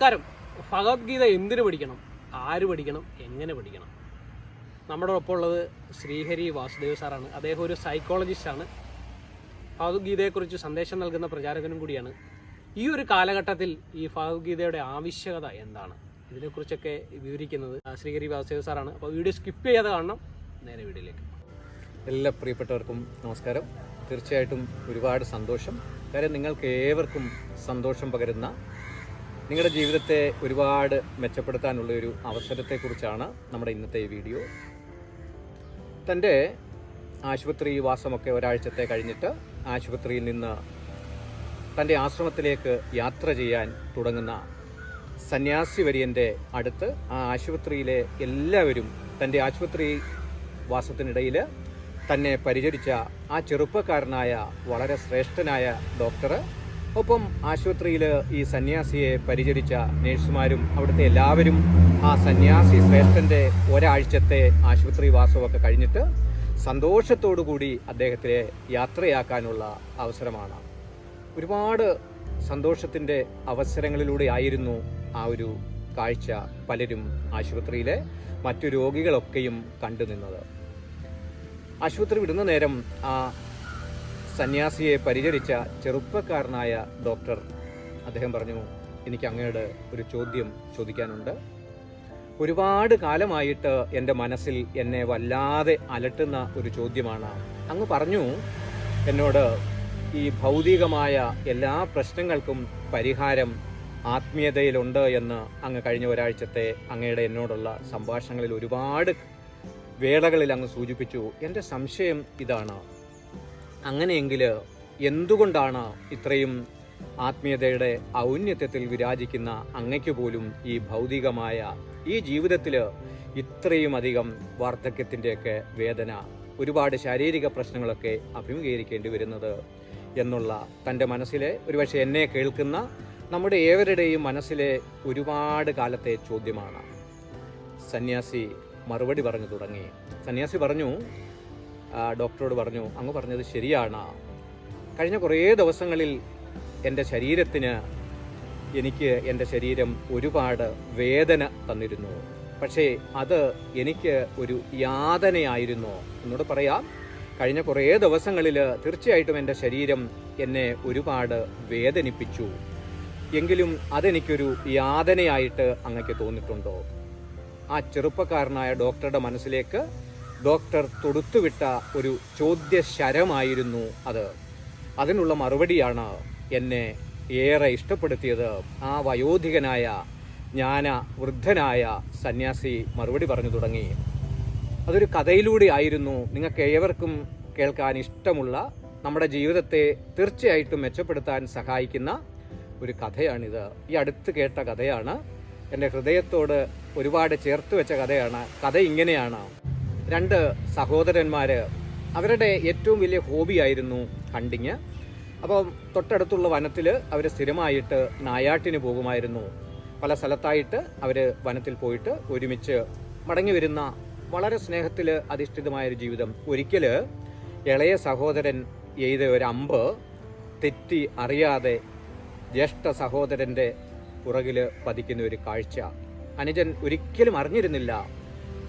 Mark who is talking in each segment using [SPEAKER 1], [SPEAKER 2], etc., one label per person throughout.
[SPEAKER 1] നമസ്കാരം ഭഗവത്ഗീത എന്തിനു പഠിക്കണം? ആര് പഠിക്കണം? എങ്ങനെ പഠിക്കണം? നമ്മുടെ ഒപ്പം ഉള്ളത് ശ്രീഹരി വാസുദേവ് സാറാണ്. അദ്ദേഹം ഒരു സൈക്കോളജിസ്റ്റാണ്. ഭഗവത്ഗീതയെക്കുറിച്ച് സന്ദേശം നൽകുന്ന പ്രചാരകനും കൂടിയാണ്. ഈ ഒരു കാലഘട്ടത്തിൽ ഈ ഭഗവത്ഗീതയുടെ ആവശ്യകത എന്താണ്? ഇതിനെക്കുറിച്ചൊക്കെ വിവരിക്കുന്നത് ശ്രീഹരി വാസുദേവ് സാറാണ്. അപ്പോൾ വീഡിയോ സ്കിപ്പ് ചെയ്യാതെ കാണണം. നേരെ വീഡിയോയിലേക്ക്.
[SPEAKER 2] എല്ലാ പ്രിയപ്പെട്ടവർക്കും നമസ്കാരം. തീർച്ചയായിട്ടും ഒരുപാട് സന്തോഷം. കാര്യം നിങ്ങൾക്ക് ഏവർക്കും സന്തോഷം പകരുന്ന നിങ്ങളുടെ ജീവിതത്തെ ഒരുപാട് മെച്ചപ്പെടുത്താനുള്ള ഒരു അവസരത്തെക്കുറിച്ചാണ് നമ്മുടെ ഇന്നത്തെ വീഡിയോ. തന്റെ ആശുപത്രി വാസമൊക്കെ ഒരാഴ്ചത്തെ കഴിഞ്ഞിട്ട് ആശുപത്രിയിൽ നിന്ന് തന്റെ ആശ്രമത്തിലേക്ക് യാത്ര ചെയ്യാൻ തുടങ്ങുന്ന സന്യാസി വര്യന്റെ അടുത്ത് ആ ആശുപത്രിയിലെ എല്ലാവരും തന്റെ ആശുപത്രി വാസത്തിനിടയിൽ തന്നെ പരിചരിച്ച ആ ചെറുപ്പക്കാരനായ വളരെ ശ്രേഷ്ഠനായ ഡോക്ടർ ഒപ്പം ആശുപത്രിയിൽ ഈ സന്യാസിയെ പരിചരിച്ച നേഴ്സുമാരും അവിടുത്തെ എല്ലാവരും ആ സന്യാസി ശ്രേഷ്ഠന്റെ ഒരാഴ്ചത്തെ ആശുപത്രി വാസമൊക്കെ കഴിഞ്ഞിട്ട് സന്തോഷത്തോടു കൂടി അദ്ദേഹത്തെ യാത്രയാക്കാനുള്ള അവസരമാണ്. ഒരുപാട് സന്തോഷത്തിന്റെ അവസരങ്ങളിലൂടെ ആയിരുന്നു ആ ഒരു കാഴ്ച പലരും ആശുപത്രിയിലെ മറ്റു രോഗികളൊക്കെയും കണ്ടു നിന്നത്. ആശുപത്രി വിടുന്ന നേരം ആ സന്യാസിയെ പരിചരിച്ച ചെറുപ്പക്കാരനായ ഡോക്ടർ. അദ്ദേഹം പറഞ്ഞു എനിക്ക് അങ്ങയുടെ ഒരു ചോദ്യം ചോദിക്കാനുണ്ട്. ഒരുപാട് കാലമായിട്ട് എന്റെ മനസ്സിൽ എന്നെ വല്ലാതെ അലട്ടുന്ന ഒരു ചോദ്യമാണ്. അങ്ങ് പറഞ്ഞു എന്നോട് ഈ ഭൗതികമായ എല്ലാ പ്രശ്നങ്ങൾക്കും പരിഹാരം ആത്മീയതയിലുണ്ട് എന്ന് അങ്ങ് കഴിഞ്ഞ ഒരാഴ്ചത്തെ അങ്ങയുടെ എന്നോടുള്ള സംഭാഷണങ്ങളിൽ ഒരുപാട് വേളകളിൽ അങ്ങ് സൂചിപ്പിച്ചു. എന്റെ സംശയം ഇതാണ്. അങ്ങനെയെങ്കിൽ എന്തുകൊണ്ടാണ് ഇത്രയും ആത്മീയതയുടെ ഔന്നത്യത്തിൽ വിരാജിക്കുന്ന അങ്ങയ്ക്ക് പോലും ഈ ഭൗതികമായ ഈ ജീവിതത്തിൽ ഇത്രയും അധികം വാർദ്ധക്യത്തിന്റെയൊക്കെ വേദന ഒരുപാട് ശാരീരിക പ്രശ്നങ്ങളൊക്കെ അഭിമുഖീകരിക്കേണ്ടി വരുന്നത് എന്നുള്ള തന്റെ മനസ്സിലെ ഒരുപക്ഷെ എന്നെ കേൾക്കുന്ന നമ്മുടെ ഏവരുടെയും മനസ്സിലെ ഒരുപാട് കാലത്തെ ചോദ്യമാണ്. സന്യാസി മറുപടി പറഞ്ഞു തുടങ്ങി. സന്യാസി പറഞ്ഞു ഡോക്ടറോട് പറഞ്ഞു അങ്ങ് പറഞ്ഞത് ശരിയാണ്. കഴിഞ്ഞ കുറേ ദിവസങ്ങളിൽ എന്റെ ശരീരത്തിന് എനിക്ക് എന്റെ ശരീരം ഒരുപാട് വേദന തന്നിരുന്നു. പക്ഷേ അത് എനിക്ക് ഒരു യാതനയായിരുന്നു. എന്നോട് പറയാം കഴിഞ്ഞ കുറേ ദിവസങ്ങളിൽ തീർച്ചയായിട്ടും എന്റെ ശരീരം എന്നെ ഒരുപാട് വേദനിപ്പിച്ചു. എങ്കിലും അതെനിക്കൊരു യാതനയായിട്ട് അങ്ങക്ക് തോന്നിയിട്ടുണ്ടോ ആ ചെറുപ്പക്കാരനായ ഡോക്ടറുടെ മനസ്സിലേക്ക് ഡോക്ടർ തൊടുത്തുവിട്ട ഒരു ചോദ്യശരമായിരുന്നു അത്. അതിനുള്ള മറുപടിയാണ് എന്നെ ഏറെ ഇഷ്ടപ്പെടുത്തിയത്. ആ വയോധികനായ ജ്ഞാന വൃദ്ധനായ സന്യാസി മറുപടി പറഞ്ഞു തുടങ്ങി. അതൊരു കഥയിലൂടെ ആയിരുന്നു നിങ്ങൾക്ക് ഏവർക്കും കേൾക്കാൻ ഇഷ്ടമുള്ള നമ്മുടെ ജീവിതത്തെ തീർച്ചയായിട്ടും മെച്ചപ്പെടുത്താൻ സഹായിക്കുന്ന ഒരു കഥയാണിത്. ഈ അടുത്ത് കേട്ട കഥയാണ്. എന്റെ ഹൃദയത്തോട് ഒരുപാട് ചേർത്ത് വെച്ച കഥയാണ്. കഥ ഇങ്ങനെയാണ്. രണ്ട് സഹോദരന്മാർ അവരുടെ ഏറ്റവും വലിയ ഹോബിയായിരുന്നു ഹണ്ടിങ്. അപ്പോൾ തൊട്ടടുത്തുള്ള വനത്തിൽ അവർ സ്ഥിരമായിട്ട് നായാട്ടിന് പോകുമായിരുന്നു. പല സ്ഥലത്തായിട്ട് അവർ വനത്തിൽ പോയിട്ട് ഒരുമിച്ച് മടങ്ങി വരുന്ന വളരെ സ്നേഹത്തിൽ അധിഷ്ഠിതമായൊരു ജീവിതം. ഒരിക്കൽ ഇളയ സഹോദരൻ എയ്ത ഒരു അമ്പ് തെറ്റി അറിയാതെ ജ്യേഷ്ഠ സഹോദരന്റെ പുറകിൽ പതിക്കുന്ന ഒരു കാഴ്ച. അനുജൻ ഒരിക്കലും അറിഞ്ഞിരുന്നില്ല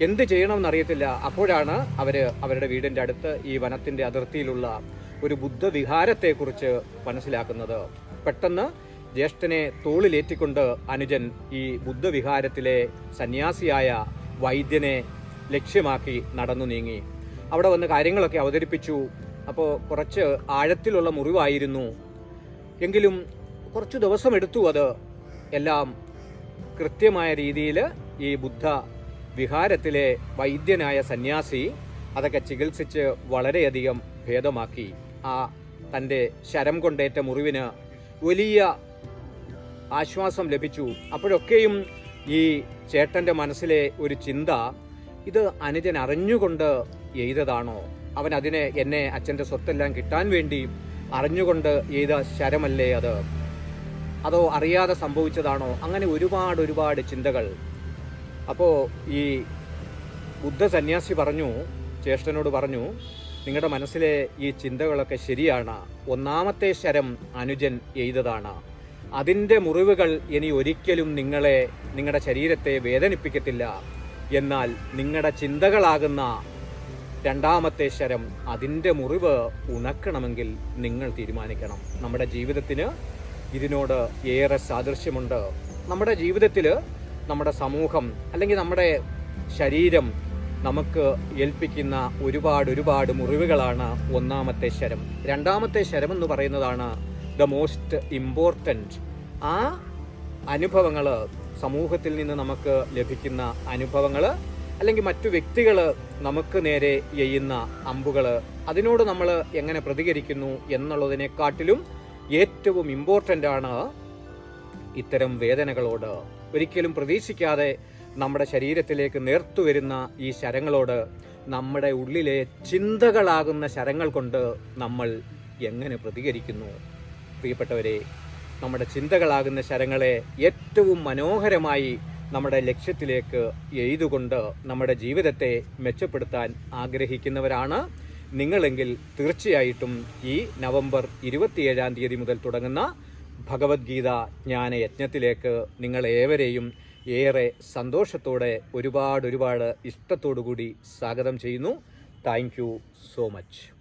[SPEAKER 2] എന്ത് ചെയ്യണമെന്ന് അറിയത്തില്ല. അപ്പോഴാണ് അവർ അവരുടെ വീടിന്റെ അടുത്ത് ഈ വനത്തിന്റെ അതിർത്തിയിലുള്ള ഒരു ബുദ്ധവിഹാരത്തെക്കുറിച്ച് മനസ്സിലാക്കുന്നത്. പെട്ടെന്ന് ജ്യേഷ്ഠനെ തോളിലേറ്റിക്കൊണ്ട് അനുജൻ ഈ ബുദ്ധവിഹാരത്തിലെ സന്യാസിയായ വൈദ്യനെ ലക്ഷ്യമാക്കി നടന്നു നീങ്ങി. അവിടെ വന്ന് കാര്യങ്ങളൊക്കെ അവതരിപ്പിച്ചു. അപ്പോൾ കുറച്ച് ആഴത്തിലുള്ള മുറിവായിരുന്നു. എങ്കിലും കുറച്ച് ദിവസം എടുത്തു അത്. എല്ലാം കൃത്യമായ രീതിയിൽ ഈ ബുദ്ധ വിഹാരത്തിലെ വൈദ്യനായ സന്യാസി അതൊക്കെ ചികിത്സിച്ച് വളരെയധികം ഭേദമാക്കി. ആ തന്റെ ശരം കൊണ്ടേറ്റ മുറിവിന് വലിയ ആശ്വാസം ലഭിച്ചു. അപ്പോഴൊക്കെയും ഈ ചേട്ടന്റെ മനസ്സിലെ ഒരു ചിന്ത ഇത് അനുജൻ അറിഞ്ഞുകൊണ്ട് എയ്തതാണോ? അവൻ അതിനെ എന്നെ അച്ഛന്റെ സ്വത്തെല്ലാം കിട്ടാൻ വേണ്ടി അറിഞ്ഞുകൊണ്ട് എയ്ത ശരമല്ലേ അത്? അതോ അറിയാതെ സംഭവിച്ചതാണോ? അങ്ങനെ ഒരുപാട് ഒരുപാട് ചിന്തകൾ അപ്പോൾ ഈ ബുദ്ധ സന്യാസി പറഞ്ഞു ജ്യേഷ്ഠനോട് പറഞ്ഞു നിങ്ങളുടെ മനസ്സിലെ ഈ ചിന്തകളൊക്കെ ശരിയാണ്. ഒന്നാമത്തെ ശരം അനുജൻ എയ്തതാണ്. അതിന്റെ മുറിവുകൾ ഇനി ഒരിക്കലും നിങ്ങളെ നിങ്ങളുടെ ശരീരത്തെ വേദനിപ്പിക്കത്തില്ല. എന്നാൽ നിങ്ങളുടെ ചിന്തകളാകുന്ന രണ്ടാമത്തെ ശരം അതിന്റെ മുറിവ് ഉണക്കണമെങ്കിൽ നിങ്ങൾ തീരുമാനിക്കണം. നമ്മുടെ ജീവിതത്തിന് ഇതിനോട് ഏറെ സാദൃശ്യമുണ്ട്. നമ്മുടെ ജീവിതത്തിൽ നമ്മുടെ സമൂഹം അല്ലെങ്കിൽ നമ്മുടെ ശരീരം നമുക്ക് ഏൽപ്പിക്കുന്ന ഒരുപാട് ഒരുപാട് മുറിവുകളാണ് ഒന്നാമത്തെ ശരം. രണ്ടാമത്തെ ശരം എന്ന് പറയുന്നതാണ് ദ മോസ്റ്റ് ഇമ്പോർട്ടന്റ് ആ അനുഭവങ്ങൾ സമൂഹത്തിൽ നിന്ന് നമുക്ക് ലഭിക്കുന്ന അനുഭവങ്ങൾ അല്ലെങ്കിൽ മറ്റു വ്യക്തികൾ നമുക്ക് നേരെ എയ്യുന്ന അമ്പുകൾ. അതിനോട് നമ്മൾ എങ്ങനെ പ്രതികരിക്കുന്നു എന്നുള്ളതിനെക്കാട്ടിലും ഏറ്റവും ഇമ്പോർട്ടന്റ് ആണ് ഇത്തരം വേദനകളോട് ഒരിക്കലും പ്രതീക്ഷിക്കാതെ നമ്മുടെ ശരീരത്തിലേക്ക് നേർത്തു വരുന്ന ഈ ശരങ്ങളോട് നമ്മുടെ ഉള്ളിലെ ചിന്തകളാകുന്ന ശരങ്ങൾ കൊണ്ട് നമ്മൾ എങ്ങനെ പ്രതികരിക്കുന്നു? പ്രിയപ്പെട്ടവരെ നമ്മുടെ ചിന്തകളാകുന്ന ശരങ്ങളെ ഏറ്റവും മനോഹരമായി നമ്മുടെ ലക്ഷ്യത്തിലേക്ക് എഴുതുകൊണ്ട് നമ്മുടെ ജീവിതത്തെ മെച്ചപ്പെടുത്താൻ ആഗ്രഹിക്കുന്നവരാണ് നിങ്ങളെങ്കിൽ തീർച്ചയായിട്ടും ഈ നവംബർ ഇരുപത്തിയേഴാം തീയതി മുതൽ തുടങ്ങുന്ന ഭഗവത്ഗീത ജ്ഞാന യജ്ഞത്തിലേക്ക് നിങ്ങളേവരെയും ഏറെ സന്തോഷത്തോടെ ഒരുപാട് ഒരുപാട് ഇഷ്ടത്തോടു കൂടി സ്വാഗതം ചെയ്യുന്നു. Thank so much